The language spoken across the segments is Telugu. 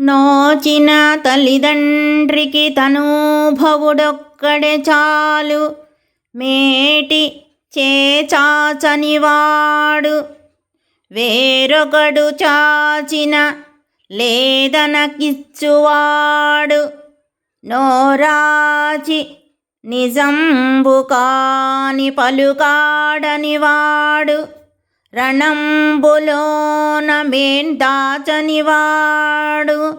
నోచిన తల్లిదండ్రికి తనూభవుడొక్కడే చాలు. మేటి చేచాచనివాడు. వేరొకడు చాచిన లేదనకిచ్చువాడు. నోరాచి నిజంబు కాని పలుకాడనివాడు. రణంబులోన దాచనివాడు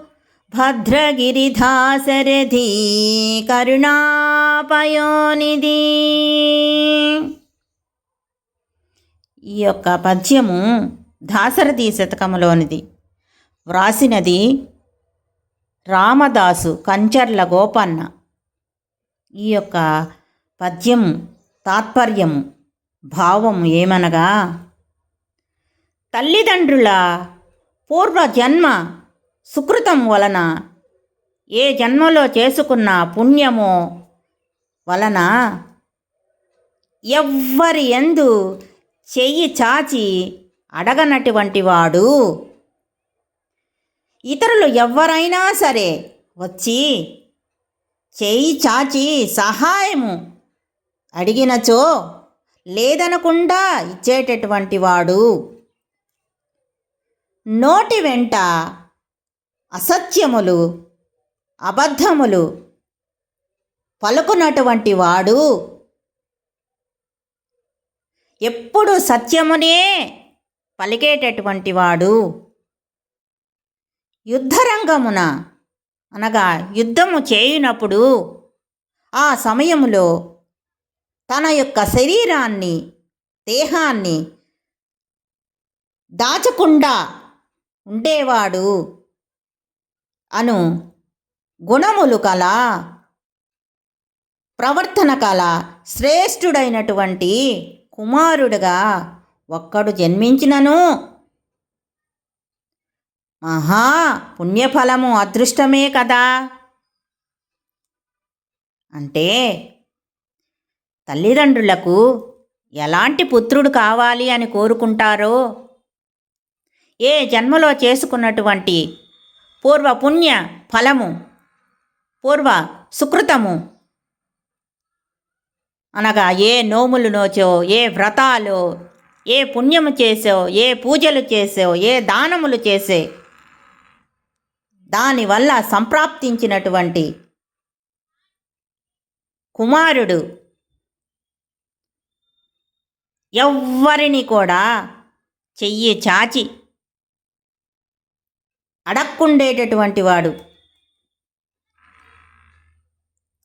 భద్రగిరిధాసరథి కరుణాపయోనిధి. ఈ యొక్క పద్యము దాసరథి శతకములోనిది. వ్రాసినది రామదాసు కంచర్ల గోపన్న. ఈ యొక్క పద్యం తాత్పర్యం భావం ఏమనగా తల్లిదండ్రుల పూర్వ జన్మ సుకృతం వలన ఏ జన్మలో చేసుకున్న పుణ్యము వలన ఎవ్వరి ఎందు చెయ్యి చాచి అడగనటువంటి వాడు. ఇతరులు ఎవరైనా సరే వచ్చి చేయి చాచి సహాయము అడిగినచో లేదనకుండా ఇచ్చేటటువంటి వాడు. నోటి వెంట అసత్యములు అబద్ధములు పలుకునటువంటి వాడు ఎప్పుడు సత్యమునే పలికేటటువంటి వాడు. యుద్ధరంగమున అనగా యుద్ధము చేయునప్పుడు ఆ సమయములో తన యొక్క శరీరాన్ని దేహాన్ని దాచకుండా ఉండేవాడు అను గుణములు కల ప్రవర్తన కల శ్రేష్ఠుడైనటువంటి కుమారుడుగా ఒక్కడు జన్మించినను. మహా పుణ్యఫలము అదృష్టమే కదా. అంటే తల్లిదండ్రులకు ఎలాంటి పుత్రుడు కావాలి అని కోరుకుంటారో ఏ జన్మలో చేసుకున్నటువంటి పూర్వ పుణ్య ఫలము పూర్వ సుకృతము? అనగా ఏ నోములు నోచో ఏ వ్రతాలు ఏ పుణ్యము చేసో ఏ పూజలు చేసో ఏ దానములు చేసే దానివల్ల సంప్రాప్తించినటువంటి కుమారుడు ఎవ్వరిని కూడా చెయ్యి చాచి అడక్కుండేటటువంటి వాడు.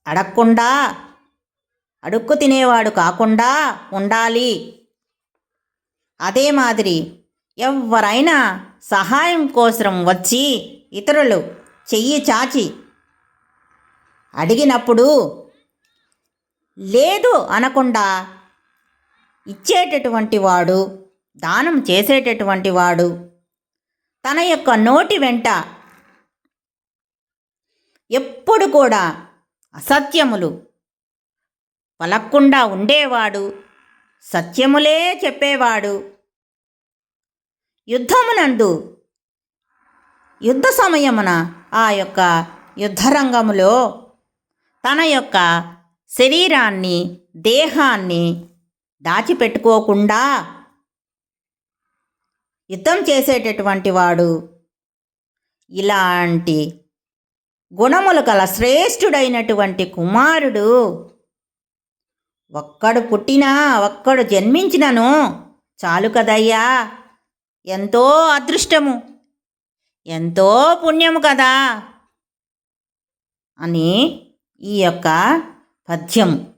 అడక్కుండా అడుక్కు తినేవాడు కాకుండా ఉండాలి. అదే మాదిరి ఎవరైనా సహాయం కోసం వచ్చి ఇతరులు చెయ్యి చాచి అడిగినప్పుడు లేదు అనకుండా ఇచ్చేటటువంటి వాడు దానం చేసేటటువంటి వాడు తన యొక్క నోటి వెంట ఎప్పుడు కూడా అసత్యములు పలక్కుండా ఉండేవాడు సత్యములే చెప్పేవాడు. యుద్ధమునందు యుద్ధ సమయమున ఆ యొక్క యుద్ధరంగములో తన యొక్క శరీరాన్ని దేహాన్ని దాచిపెట్టుకోకుండా యుద్ధం చేసేటటువంటి వాడు. ఇలాంటి గుణములు గల శ్రేష్ఠుడైనటువంటి కుమారుడు ఒక్కడు పుట్టినా ఒక్కడు జన్మించినను చాలు కదయ్యా. ఎంతో అదృష్టము ఎంతో పుణ్యము కదా అని ఈ యొక్క పద్యం